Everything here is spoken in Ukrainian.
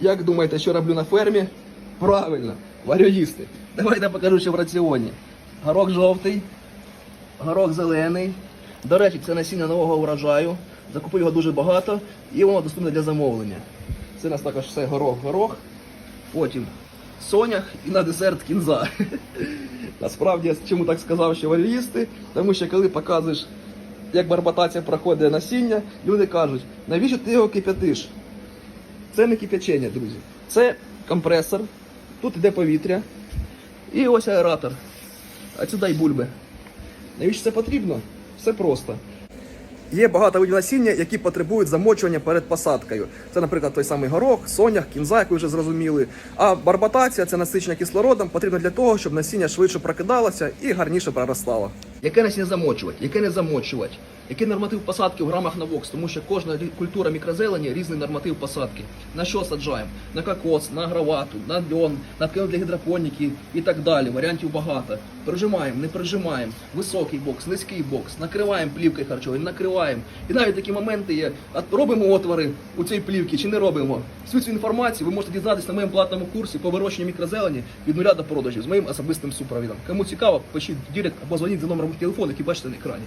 Як думаєте, що роблю на фермі? Правильно, варю їсти. Давайте покажу, що в раціоні. Горох жовтий, горох зелений. До речі, це насіння нового урожаю. Закупив його дуже багато і воно доступне для замовлення. Це у нас також все горох-горох. Потім сонях і на десерт кінза. Насправді я чому так сказав, що варю їсти, тому що коли показуєш, як барбатація проходить насіння, люди кажуть, навіщо ти його кип'ятиш? Це не кип'ячення, друзі. Це компресор, тут йде повітря. І ось аератор. А сюди й бульби. Навіщо це потрібно? Все просто. Є багато видів насіння, які потребують замочування перед посадкою. Це, наприклад, той самий горох, сонях, кінза, як ви вже зрозуміли. А барбатація це насичення кислородом, потрібно для того, щоб насіння швидше прокидалося і гарніше проростало. Яке насіння замочувати, яке не замочувати? Який норматив посадки в грамах на вокс? Тому що кожна культура мікрозелені різний норматив посадки. На що саджаємо? На кокос, на агровату, на льон, на тканину для гідропоніки і так далі. Варіантів багато. Прижимаємо, не прижимаємо. Високий бокс, низький бокс, накриваємо плівкою харчовою, накриваємо. І навіть такі моменти є. Робимо отвори у цій плівці чи не робимо. Всю цю інформацію ви можете дізнатися на моєму платному курсі по вирощенню мікрозелені від нуля до продажів з моїм особистим супровідом. Кому цікаво, пишіть в директ або дзвоніть за номером телефону, який бачите на екрані.